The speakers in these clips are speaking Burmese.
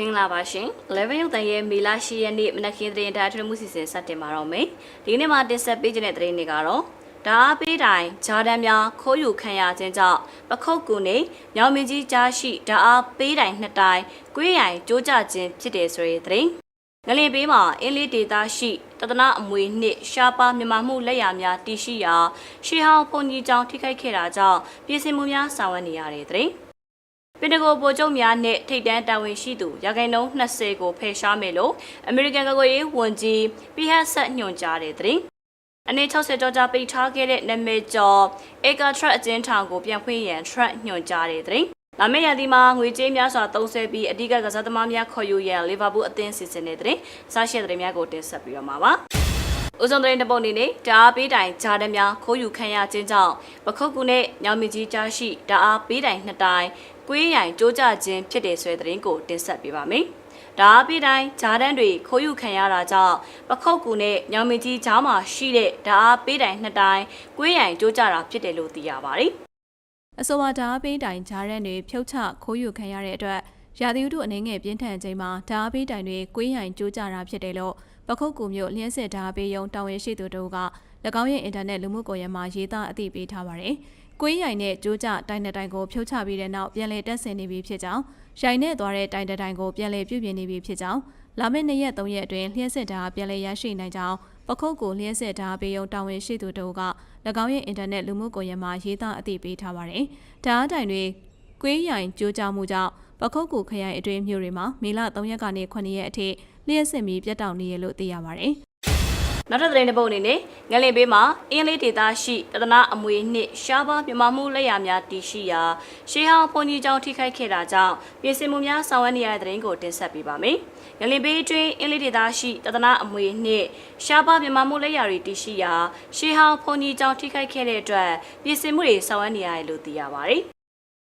မင်္ဂလာပါရှင်11ရုပ်တန်ရဲ့မေလ10ရက်နေ့မနက်ခင်းသတင်းဒါထွေမှုစီစဉ်စတင်ပါတော့မယ်ဒီနေ့မှာတင်ဆက်ပေးခြင်းတဲ့သတင်းတွေကတော့ဓာအပေးတိုင်းဂျာဒန်များခိုးယူခံရခြင်းကြောင့်ပခုတ်ကူနေမြောင်မင်းကြီးကြားရှိဓာအားပေးတိုင်းနှစ်တိုင်းကွေးရိုင်ကြိုးကြခြင်းဖြစ်တယ်ဆိုတဲ့သတင်းငလင်ပေးမှာအင်းလေးဒေတာရှိတဒနာအမွေနှစ်ရှားပါမြန်မာမှုလက်ရာများတည်ရှိရာရှေးဟောင်းဘုန်ကြီးကျောင်းထိခိုက်ခဲ့တာကြောင့်ပြည်စင်မှုများဆောင်ရွက်နေရတဲ့သတင်း ပင်တဂိုဗိုလ်ချုပ်များနဲ့ထိပ်တန်းတာဝန်ရှိသူရာခိုင်နှုန်း20ကိုဖယ်ရှားမယ်လို့အမေရိကန်ကာကွယ်ရေးဝန်ကြီး PHS ဆက်ညွှန်ကြားတဲ့သတင်း။အနေ60ကျော်ကြာပိတ်ထားခဲ့တဲ့နာမည်ကျော် Eka Truck အကျဉ်းထောင်ကိုပြန်ဖွင့်ရန် Truck ညွှန်ကြားတဲ့သတင်း။လာမယ့်ရာသီမှာငွေကြေးများစွာသုံးစွဲပြီးအဓိကကစားသမားများခေါ်ယူရန်လီဗာပူးအသင်းစီစဉ်တဲ့သတင်း။စားရှိတဲ့သတင်းများကိုတင်ဆက်ပြီးတော့မှာပါ။ ဦးစုံသတင်းတပုတ်အနေနဲ့ဓာအားပေးတိုင်ဂျာဒန်များခိုးယူခံရခြင်းကြောင့်ပခုတ်ကူနဲ့ညောင်မြကြီးကြားရှိဓာအားပေးတိုင်နှစ်တိုင်ကွေးရိုင်ကြိုးကြခြင်းဖြစ်တဲ့ဆွဲသတင်းကိုတင်ဆက်ပေးပါမယ်။ဓာအားပေးတိုင်ဂျာဒန်တွေခိုးယူခံရတာကြောင့်ပခုတ်ကူနဲ့ညောင်မြကြီးကြားမှာရှိတဲ့ဓာအားပေးတိုင်နှစ်တိုင်ကွေးရိုင်ကြိုးကြတာဖြစ်တယ်လို့သိရပါတယ်။အဆိုပါဓာအပေးတိုင်ဂျားရန်တွေဖြုတ်ချခိုးယူခံရတဲ့အတွက် ရာသီဥတုအနေငယ်ပြင်းထန်ချိန်မှာဓာအပေးတိုင်တွေကွေးရိုင်ကြိုးကြတာဖြစ်တယ်လို့ပခုတ်ကူမျိုးလျှက်စစ်ဓာအပေးယုံတာဝန်ရှိသူတို့က၎င်းရဲ့အင်တာနက်လူမှုကွန်ရက်မှာရေးသားအသိပေးထားပါတယ်။ကွေးရိုင်နဲ့ကြိုးကြတိုင်တဲ့တိုင်ကိုဖြုတ်ချပြီးတဲ့နောက်ပြန်လည်တက်ဆင်နေပြီဖြစ်ကြောင်းရိုင်နဲ့သွားတဲ့တိုင်တဲ့တိုင်ကိုပြန်လည်ပြုပြင်နေပြီဖြစ်ကြောင်းလာမယ့်၂ရက်၃ရက်အတွင်းလျှက်စစ်ဓာပြန်လည်ရရှိနိုင်ကြောင်းပခုတ်ကိုလျှက်စစ်ဓာပေးယုံတာဝန်ရှိသူတို့က၎င်းရဲ့အင်တာနက်လူမှုကွန်ရက်မှာရေးသားအသိပေးထားပါတယ်။ဓာတိုင်တွေကွေးရိုင်ကြိုးကြမှုကြောင့် ပခုတ်ကူခရိုင်အတွင်းမြို့တွေမှာမေလ3ရက်ကနေ9ရက်အထိလျှက်စစ်မီပြတ်တောက်နေရလို့သိရပါတယ်။နောက်ထပ်သတင်းတစ်ပုဒ်အနေနဲ့ငလင်ပေးမှာအင်းလေးဒေသရှိတဒနာအမွေနှစ်ရှားပါမြန်မာမှုလက်ရာများတည်ရှိရာရှေးဟောင်းဘုန်ကြီးကျောင်းထိခိုက်ခဲ့တာကြောင့်ပြည်စင်မှုများဆောင်ရွက်နေရတဲ့သတင်းကိုတင်ဆက်ပေးပါမယ်။ငလင်ပေးအတွင်းအင်းလေးဒေသရှိတဒနာအမွေနှစ်ရှားပါမြန်မာမှုလက်ရာတွေတည်ရှိရာရှေးဟောင်းဘုန်ကြီးကျောင်းထိခိုက်ခဲ့တဲ့အတွက်ပြည်စင်မှုတွေဆောင်ရွက်နေရတယ်လို့သိရပါတယ်။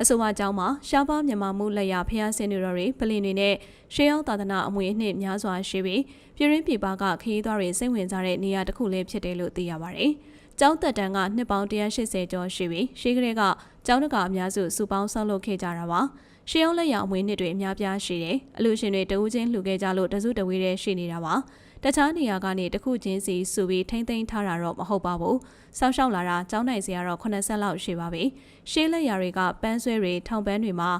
အဆိုပါကြောင်းမှာရှားပါမြန်မာမှုလက်ရဖျားဆင်းတွေတော်တွေပလင်တွေနဲ့ရှေးအောင်သာသနာအမွေအနှစ်များစွာရှိပြီးပြည်ရင်းပြည်ပကခရီးသွားတွေစိတ်ဝင်စားတဲ့နေရာတစ်ခုလည်းဖြစ်တယ်လို့သိရပါတယ်။ကျောင်းသက်တမ်းကနှစ်ပေါင်း180ကျော်ရှိပြီးရှေးကလေးကကျောင်းတကာအများစုစုပေါင်းဆောက်လုပ်ခဲ့ကြတာပါ။ရှေးအောင်လက်ရအမွေအနှစ်တွေအများပြားရှိတယ်။အလူရှင်တွေတဦးချင်းလှူခဲ့ကြလို့တစုတဝေးတည်းရှိနေတာပါ။ တခြားနေရာကနေတစ်ခုချင်းစီစုပြီးထိမ့်သိမ်းထားတာတော့မဟုတ်ပါဘူး။စောက်ရှောက်လာတာကျောင်းနိုင်စရာတော့80လောက်ရှိပါပြီ။ရှေးလက်ရာတွေကပန်းဆွဲတွေထောင်ပန်းတွေမှာ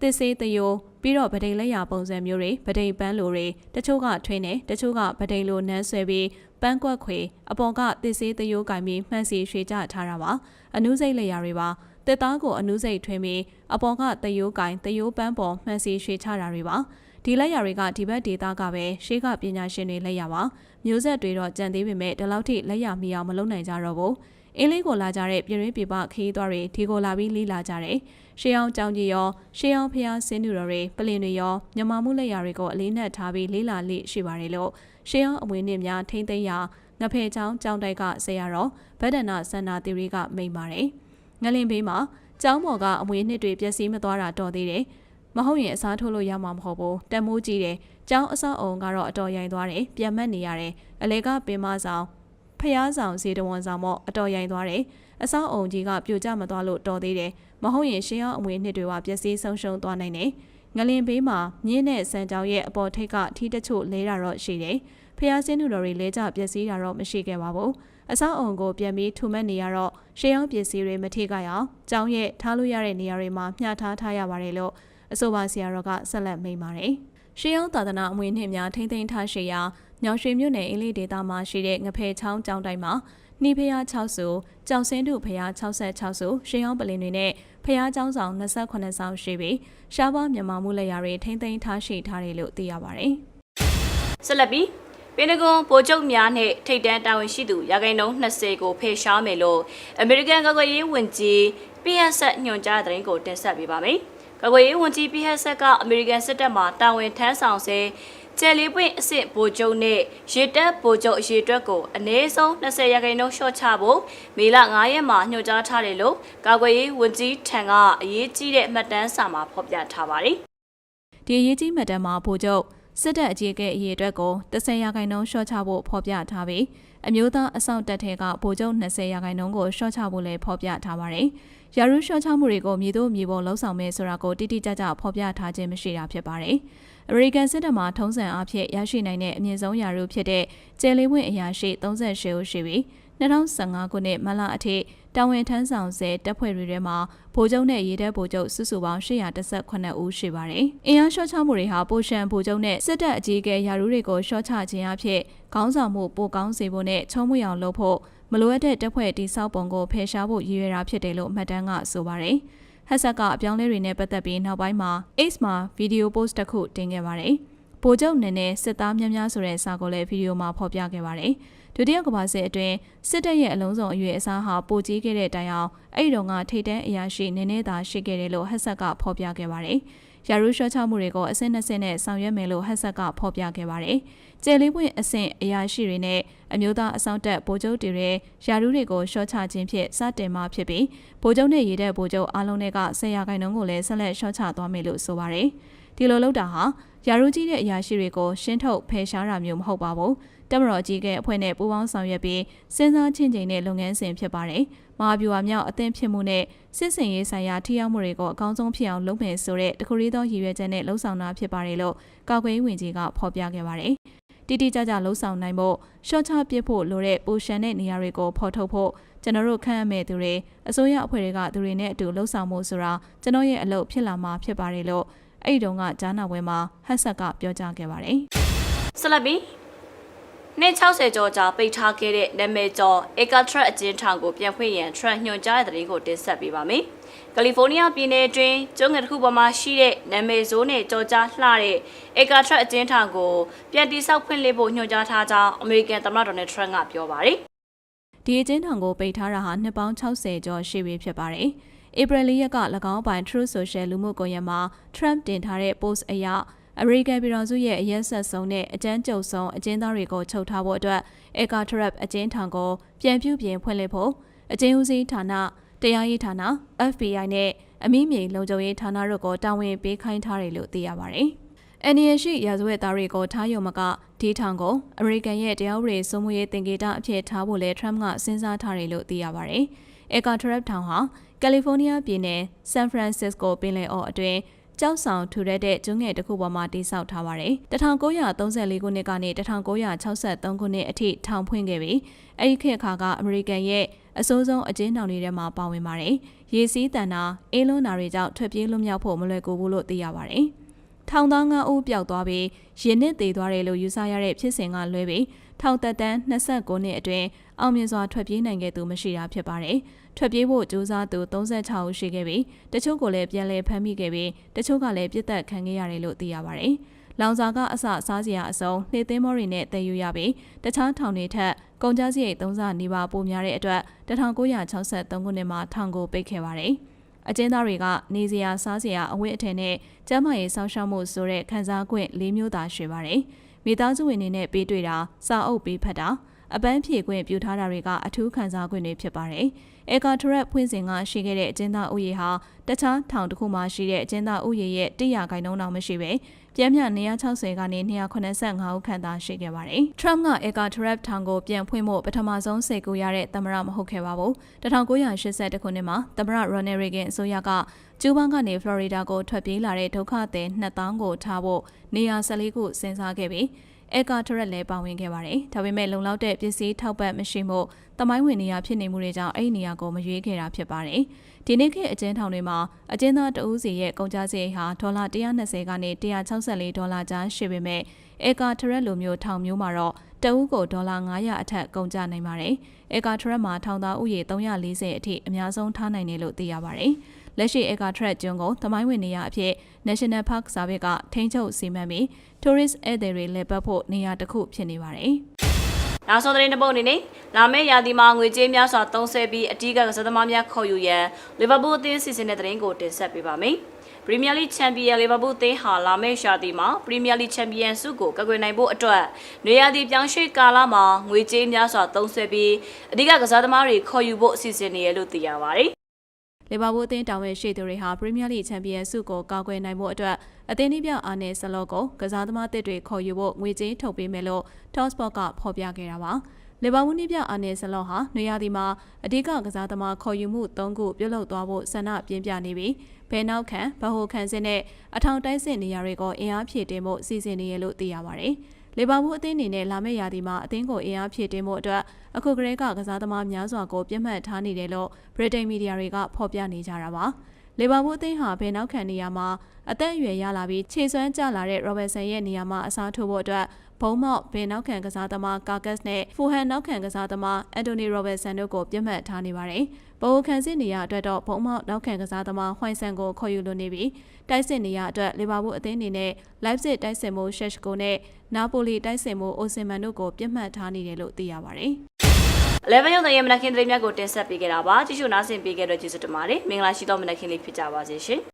သစ်စေးသယိုးပြီးတော့ဗဒိန်လက်ရာပုံစံမျိုးတွေဗဒိန်ပန်းလိုတွေတချို့ကထွင်းတယ်တချို့ကဗဒိန်လိုနန်းဆွဲပြီးပန်းကွက်ခွေအပေါ်ကသစ်စေးသယိုးကင်ပြီးမှန်စီရွှေကြထားတာပါအနုစိတ်လက်ရာတွေပါတစ်သားကိုအနုစိတ်ထွင်းပြီးအပေါ်ကသယိုးကင်သယိုးပန်းပေါ်မှန်စီရွှေချတာတွေပါ ဒီလက်ရာတွေကဒီဘက်ဒေတာကပဲရှေးကပညာရှင်တွေလက်ရာပါမျိုးဆက်တွေတော့ကြံသေးပေမဲ့ဒီလောက်ထိလက်ရာမီအောင်မလုပ်နိုင်ကြတော့ဘူးအင်းလေးကိုလာကြတဲ့ပြည်ရင်းပြည်ပခရီးသွားတွေဒီကိုလာပြီးလီးလာကြတယ်ရှေးအောင်ကြောင်ကြီးရောရှေးအောင်ဖျားဆင်းသူတော်တွေပလင်တွေရောမြန်မာမှုလက်ရာတွေကိုအလေးနက်ထားပြီးလေးလာလိရှိပါတယ်လို့ရှေးအောင်အမွေနှစ်များထိမ့်သိမ်းရာငဖယ်ချောင်းကြောင်တိုက်ကဆရာတော်ဗဒ္ဒနာစန္နာသီရိကမိန်ပါတယ်ငလင်ဘေးမှာကျောင်းပေါ်ကအမွေနှစ်တွေပျက်စီးမသွားတာတော်သေးတယ် မဟုတ်ရင်အစားထိုးလို့ရမှာမဟုတ်ဘူးတန်မိုးကြီးတယ်ကျောင်းအဆောက်အုံကတော့အတော်ရိုင်သွားတယ်ပြန်မက်နေရတယ်အလေကပင်မဆောင်ဖျားဆောင်စီတဝန်ဆောင်မော့အတော်ရိုင်သွားတယ်အဆောက်အုံကြီးကပြိုကျမသွားလို့တော်သေးတယ်မဟုတ်ရင်ရှင်းအောင်အမွေနှစ်တွေကပျက်စီးဆုံးရှုံးသွားနိုင်တယ်ငလင်ဘေးမှာမြင်းနဲ့စံကြောင်ရဲ့အပေါ်ထိပ်ကထီးတချို့လဲတာတော့ရှိတယ်ဖျားစင်းသူတော်တွေလဲကြပျက်စီးတာတော့မရှိခဲ့ပါဘူးအဆောက်အုံကိုပြန်ပြီးထူမက်နေရတော့ရှေးအောင်ပစ္စည်းတွေမထိခိုက်အောင်ကျောင်းရဲ့ထားလို့ရတဲ့နေရာတွေမှာမျှထားထားရပါတယ်လို့ အဆိုပါဆရာတော်ကဆက်လက်မိန့်ပါတယ်။ရှေးအောင်သာသနာအမွေနှစ်များထိမ့်သိမ်းထားရှိရာညောင်ရွှေမြို့နယ်အင်းလေးဒေသမှာရှိတဲ့ငဖယ်ချောင်းကျောင်းတိုင်းမှာနှီးဖျား6စုကြောက်စင်းတို့ဖျား66စုရှေးအောင်ပလင်တွေနဲ့ဖျားကျောင်းဆောင်28ဆောင်ရှိပြီးရှားပါမြန်မာမှုလက်ရာတွေထိမ့်သိမ်းထားရှိထားတယ်လို့သိရပါတယ်။ဆက်လက်ပြီးပင်တဂွန်ဗိုလ်ချုပ်များနဲ့ထိပ်တန်းတာဝန်ရှိသူရာခိုင်နှုန်း20ကိုဖယ်ရှားမယ်လို့အမေရိကန်ကာကွယ်ရေးဝန်ကြီး PHS ညွှန်ကြားတဲ့သတင်းကိုတင်ဆက်ပေးပါမယ်။ ကာကွယ်ရေးဝန်ကြီး PHS ကအမေရိကန်စစ်တပ်မှတာဝန်ထမ်းဆောင်စေကျယ်လေးပွင့်အစ်စ်ဗိုလ်ချုပ်နဲ့ရေတပ်ဗိုလ်ချုပ်အရေအတွက်ကိုအနည်းဆုံး20ရာခိုင်နှုန်းလျှော့ချဖို့မေလ9ရက်မှာညွှန်ကြားထားတယ်လို့ကာကွယ်ရေးဝန်ကြီးထံကအရေးကြီးတဲ့မှတ်တမ်းစာမှာဖော်ပြထားပါတယ်။ဒီအရေးကြီးမှတ်တမ်းမှာဗိုလ်ချုပ်စစ်တပ်အကြီးအကဲအရေးအတွက်ကို30ရာခိုင်နှုန်းရှော့ချဖို့ဖော်ပြထားပြီးအမျိုးသားအဆောက်တပ်ထဲကဗိုလ်ချုပ်20ရာခိုင်နှုန်းကိုရှော့ချဖို့လည်းဖော်ပြထားပါတယ်။ ရာထူးရှော့ချမှုတွေကိုမြေသို့မြေပေါ်လှုံ့ဆော်မယ်ဆိုတာကိုတိတိကျကျဖော်ပြထားခြင်းမရှိတာဖြစ်ပါတယ်။အမေရိကန်စစ်တပ်မှထုံးစံအားဖြင့်ရရှိနိုင်တဲ့အမြင့်ဆုံးရာထူးဖြစ်တဲ့ကျယ်လေးဝင့်အရာရှိ38ဦးရှိပြီး 2015ခုနှစ်မလအထိတာဝန်ထမ်းဆောင်ဆဲတပ်ဖွဲ့တွေထဲမှာဗိုလ်ချုပ်နဲ့ရေတပ်ဗိုလ်ချုပ်စုစုပေါင်း818ဦးရှိပါတယ်။အင်အားလျှော့ချမှုတွေဟာပိုရှန်ဗိုလ်ချုပ်နဲ့စစ်တပ်အကြီးအကဲရာထူးတွေကိုလျှော့ချခြင်းအဖြစ်ခေါင်းဆောင်မှုပိုကောင်းစေဖို့နဲ့ချုံးမွေအောင်လုပ်ဖို့မလိုအပ်တဲ့တပ်ဖွဲ့တိစောက်ပုံကိုဖယ်ရှားဖို့ရည်ရွယ်တာဖြစ်တယ်လို့မှတ်တမ်းကဆိုပါတယ်။ဟက်ဆက်ကအပြောင်းလဲတွေနဲ့ပတ်သက်ပြီးနောက်ပိုင်းမှာ Ace မှာဗီဒီယိုပို့စ်တစ်ခုတင်ခဲ့ပါတယ်။ဗိုလ်ချုပ်နေနဲ့စစ်သားများများဆိုတဲ့စာကိုလည်းဗီဒီယိုမှာဖော်ပြခဲ့ပါတယ်။ ဒုတိယကမ္ဘာစစ်အတွင်းစစ်တပ်ရဲ့အလုံးစုံအရွယ်အစားဟာပိုကြီးခဲ့တဲ့တိုင်အောင်အဲ့ဒီတော့ကထိတ်တန်းအရာရှိနည်းနည်းသာရှိခဲ့တယ်လို့ဟက်ဆက်ကဖော်ပြခဲ့ပါတယ်။ယာရုရှော့ချမှုတွေကိုအဆင့်နှစ်ဆင့်နဲ့ဆောင်ရွက်မယ်လို့ဟက်ဆက်ကဖော်ပြခဲ့ပါတယ်။ကျယ်လေးပွင့်အဆင့်အရာရှိတွေနဲ့အမျိုးသားအစောင့်တပ်ဗိုလ်ချုပ်တွေရဲ့ယာရုတွေကိုရှော့ချခြင်းဖြင့်စတင်မှဖြစ်ပြီးဗိုလ်ချုပ်နဲ့ရေးတဲ့ဗိုလ်ချုပ်အားလုံးတွေကဆရာခိုင်နှုန်းကိုလည်းဆက်လက်ရှော့ချသွားမယ်လို့ဆိုပါတယ်။ဒီလိုလုပ်တာဟာ ယာရုကြီးတဲ့အရာရှိတွေကိုရှင်းထုတ်ဖယ်ရှားတာမျိုးမဟုတ်ပါဘူး။တက်မတော်ကြီးကအဖွဲ့နဲ့ပူးပေါင်းဆောင်ရွက်ပြီးစဉ်းစားချင်းချိန်တဲ့လုပ်ငန်းစဉ်ဖြစ်ပါတယ်။မဟာဗျူဟာမြောက်အသင်းဖြစ်မှုနဲ့စစ်စင်ရေးဆိုင်ရာထိရောက်မှုတွေကိုအကောင်းဆုံးဖြစ်အောင်လုပ်မယ်ဆိုတဲ့တခုရီးသောရည်ရွယ်ချက်နဲ့လှုံ့ဆော်တာဖြစ်ပါတယ်လို့ကာကွယ်ရေးဝန်ကြီးကဖော်ပြခဲ့ပါတယ်။တိတိကျကျလှုံ့ဆော်နိုင်ဖို့ရှော့ချပစ်ဖို့လိုတဲ့ပိုရှန်တဲ့နေရာတွေကိုဖော်ထုတ်ဖို့ကျွန်တော်တို့ခန့်အပ်မဲ့သူတွေအစိုးရအဖွဲ့တွေကသူတွေနဲ့အတူလှုပ်ဆောင်မှုဆိုတာကျွန်တော်ရဲ့အလုပ်ဖြစ်လာမှာဖြစ်ပါတယ်လို့ အဲ့ဒီတုန်းကဂျာနာဝဲမှာဟက်ဆက်ကပြောကြားခဲ့ပါတယ်။ဆက်လက်ပြီးနှစ်60ကျော်ကြာပိတ်ထားခဲ့တဲ့နာမည်ကျော် Eka Truck အကျဉ်းထောင်ကိုပြန်ဖွင့်ရန် Truck ညွှန်ကြားတဲ့သတင်းကိုတင်ဆက်ပေးပါမယ်။ကယ်လီဖိုးနီးယားပြည်နယ်အတွင်းကျွန်းငယ်တစ်ခုပေါ်မှာရှိတဲ့နာမည်ဆိုးနဲ့ကြော်ကြားလှတဲ့ Eka Truck အကျဉ်းထောင်ကိုပြန်တိစောက်ဖွင့်လှစ်ဖို့ညွှန်ကြားထားကြောင်းအမေရိကန်သမ္မတဒေါ်နယ်ထရန့်ကပြောပါတယ်။ဒီအကျဉ်းထောင်ကိုပိတ်ထားတာဟာနှစ်ပေါင်း60ကျော်ရှိပြီဖြစ်ပါတယ်။ ဧပြီလရက်က၎င်းပိုင် True Social လူမှုကွန်ရက်မှာ Trump တင်ထားတဲ့ post အရအမေရိကန်ပြည်ထောင်စုရဲ့အရက်ဆက်ဆုံးနဲ့အကြမ်းကြုတ်ဆုံးအကျဉ်းသားတွေကိုချုပ်ထားဖို့အတွက်အေကာထရပ်အကျဉ်းထောင်ကိုပြန်ပြုပြင်ဖွင့်လှစ်ဖို့အကျဉ်းဦးစီးဌာနတရားရေးဌာန FBI နဲ့အမိမြေလုံခြုံရေးဌာနတို့ကိုတာဝန်ပေးခိုင်းထားတယ်လို့သိရပါတယ်။ NDN ရှိရာဇဝတ်သားတွေကိုထားရုံမကဒီထောင်ကိုအမေရိကန်ရဲ့တရားဥပဒေစိုးမိုးရေးတင်ကေတာအဖြစ်ထားဖို့လဲ Trump ကစဉ်းစားထားတယ်လို့သိရပါတယ်။ အေကာထရပ်ထောင်ဟာကယ်လီဖိုးနီးယားပြည်နယ်ဆန်ဖရန်စစ္စကိုပင်လယ်အော်အတွင်းကြောက်ဆောင်ထူတဲ့တဲ့ကျွန်းငယ်တစ်ခုပေါ်မှာတိစောက်ထားပါတယ်။1934ခုနှစ်ကနေ1963ခုနှစ်အထိထောင်ဖွင့်ခဲ့ပြီးအဲ့ဒီခေတ်အခါကအမေရိကန်ရဲ့အစိုးဆုံးအကျဉ်းထောင်တွေထဲမှာပါဝင်ပါတယ်။ရေစီးတန်တာအေးလွန်းနာတွေကြောင့်ထွက်ပြေးလွတ်မြောက်ဖို့မလွယ်ကူဘူးလို့သိရပါတယ်။ထောင်သား9ဦးပျောက်သွားပြီးရင်းနစ်သေးသွားတယ်လို့ယူဆရတဲ့ဖြစ်စဉ်ကလွဲပြီး ထောင်သက်တမ်း29နှစ်အတွင်းအောင်မြင်စွာထွက်ပြေးနိုင်ခဲ့သူမရှိတာဖြစ်ပါတယ်။ထွက်ပြေးဖို့ကြိုးစားသူ36ဦးရှိခဲ့ပြီးတချို့ကိုလည်းပြန်လည်ဖမ်းမိခဲ့ပြီးတချို့ကလည်းပြစ်ဒဏ်ခံခဲ့ရတယ်လို့သိရပါတယ်။လောင်စာကအစစားစရာအစုံနှိမ့်သိမ်းမောတွေနဲ့တည်ယူရပြီးတခြားထောင်တွေထက်ကုန်ကြစရိတ်သုံးဆနီးပါးပိုများတဲ့အတွက်1963ခုနှစ်မှာထောင်ကိုပိတ်ခဲ့ပါတယ်။အကျဉ်းသားတွေကနေစရာစားစရာအဝတ်အထည်နဲ့ကျန်းမာရေးစောင့်ရှောက်မှုဆိုတဲ့ခံစား권၄မျိုးသာရှိပါတယ်။ မိသားစုဝင်တွေနဲ့ပေးတွေ့တာစာအုပ်ပေးဖတ်တာ အပန်းဖြေခွင့်ပြုထားတာတွေကအထူးခံစား권တွေဖြစ်ပါတယ်။အေကာထရက်ဖွင့်စဉ်ကရှိခဲ့တဲ့အကျဉ်းသားဥယေဟာတခြားထောင်တစ်ခုမှရှိတဲ့အကျဉ်းသားဥယေရဲ့100ခိုင်နှုန်းတောင်မရှိပဲပြင်းပြ160ကနေ285ဦးခန့်သာရှိခဲ့ပါတယ်။ Trump က Eka Trap ထောင်ကိုပြန်ဖွင့်ဖို့ပထမဆုံးစိတ်ကူရတဲ့သမ္မတမဟုတ်ခဲ့ပါဘူး။1982ခုနှစ်မှာသမ္မတ Ronald Reagan အစိုးရကကျူးဘန်းကနေဖလော်ရီဒါကိုထွက်ပြေးလာတဲ့ဒုက္ခသည်2000ကိုထားဖို့နေရာ14ခုစဉ်းစားခဲ့ပြီး အဲကာထရက်လည်းပါဝင်ခဲ့ပါတယ်။ဒါပေမဲ့လုံလောက်တဲ့ပစ္စည်းထောက်ပံ့မရှိမှုတမိုင်းဝင်နေရဖြစ်နေမှုတွေကြောင့်အဲ့ဒီနေရာကိုမရွေးခဲ့တာဖြစ်ပါတယ်။ဒီနေ့ခေတ်အကျဉ်းထောင်တွေမှာအကျဉ်းသားတဦးစီရဲ့ကုန်ကျစရိတ်ဟာဒေါ်လာ120ကနေ164ဒေါ်လာကြားရှိပေမဲ့အဲကာထရက်လိုမျိုးထောင်မျိုးမှာတော့တဦးကိုဒေါ်လာ900အထက်ကုန်ကျနိုင်ပါတယ်။အဲကာထရက်မှာထောင်သားဥယေ340အထိအများဆုံးထားနိုင်တယ်လို့သိရပါတယ်။လက်ရှိအေကာထရက်ကျွန်းကိုသမိုင်းဝင်နေရအဖြစ် National Park Service ကထိန်းချုပ်စီမံပြီး tourist ဧည့်သည်တွေလည်းပတ်ဖို့နေရာတစ်ခုဖြစ်နေပါတယ်။နောက်ဆုံးသတင်းတစ်ပုဒ်အနေနဲ့လာမယ့်ရာသီမှာငွေကြေးများစွာသုံးစွဲပြီးအထူးကစားသမားများခေါ်ယူရန်လီဗာပူးအသင်းစီစဉ်တဲ့သတင်းကိုတင်ဆက်ပေးပါမယ်။ပရီးမီးယားလိချန်ပီယံလီဗာပူးအသင်းဟာလာမယ့်ရာသီမှာပရီးမီးယားလိချန်ပီယံဆုကိုကကွယ်နိုင်ဖို့အတွက်နေရာသီပြောင်းရွှေ့ကာလမှာငွေကြေးများစွာသုံးစွဲပြီးအထူးကစားသမားတွေခေါ်ယူဖို့အစီအစဉ်နေရလို့သိရပါတယ်။ လီဗာပူးအသင်းတာဝန်ရှိသူတွေဟာပရီးမီးယားလိချန်ပီယံဆုကိုကာကွယ်နိုင်ဖို့အတွက်အသင်းနှိပြအာနယ်ဆလော့ကိုကစားသမားတစ်တွေခေါ်ယူဖို့ငွေကြေးထုတ်ပေးမယ်လို့ Talksport ကဖော်ပြခဲ့တာပါလီဗာပူးနည်းပြအာနယ်ဆလော့ဟာနွေရာသီမှာအဓိကကစားသမားခေါ်ယူမှု၃ခုပြုလုပ်သွားဖို့ဆန္ဒပြင်းပြနေပြီးဘယ်နောက်ခံဗဟိုခံစစ်နဲ့အထောင်တိုက်စစ်နေရာတွေကိုအင်အားဖြည့်တင်ဖို့စီစဉ်နေရလို့သိရပါတယ်။ လီဗာပူးအသင်းအနေနဲ့လာမယ့်ရာသီမှာအသင်းကိုအင်အားဖြည့်တင်ဖို့အတွက်အခုကလေးကကစားသမားများစွာကိုပြတ်မှတ်ထားနေတယ်လို့ဗြိတိန်မီဒီယာတွေကဖော်ပြနေကြတာပါ။လီဗာပူးအသင်းဟာဘယ်နောက်ခံနေရာမှာအသက်အရွယ်ရလာပြီးခြေစွမ်းကျလာတဲ့ရော်ဘယ်ဆန်ရဲ့နေရာမှာအစားထိုးဖို့အတွက် ဘုံမော့ဘယ်နောက်ခံကစားသမားကာကတ်နဲ့ဖူဟန်နောက်ခံကစားသမားအန်တိုနီရောဘယ်ဆန်တို့ကိုပြတ်မှတ်ထားနေပါတယ်။ဘိုခံစစ်နေရာအတွက်တော့ဘုံမော့နောက်ခံကစားသမားဟွိုင်ဆန်ကိုခေါ်ယူလိုနေပြီးတိုက်စစ်နေရာအတွက်လီဗာပူးအသင်းအနေနဲ့လိုက်စစ်တိုက်စစ်မှုရှက်ရှ်ကိုနဲ့နာပိုလီတိုက်စစ်မှုအိုစင်မန်တို့ကိုပြတ်မှတ်ထားနေတယ်လို့သိရပါတယ်။11ရုံတရဲ့မနက်ခင်းသတင်းများကိုတင်ဆက်ပေးခဲ့တာပါကြည့်ရှုနားဆင်ပေးခဲ့တဲ့ကျေးဇူးတင်ပါတယ်မင်္ဂလာရှိသောမနက်ခင်းလေးဖြစ်ကြပါစေရှင်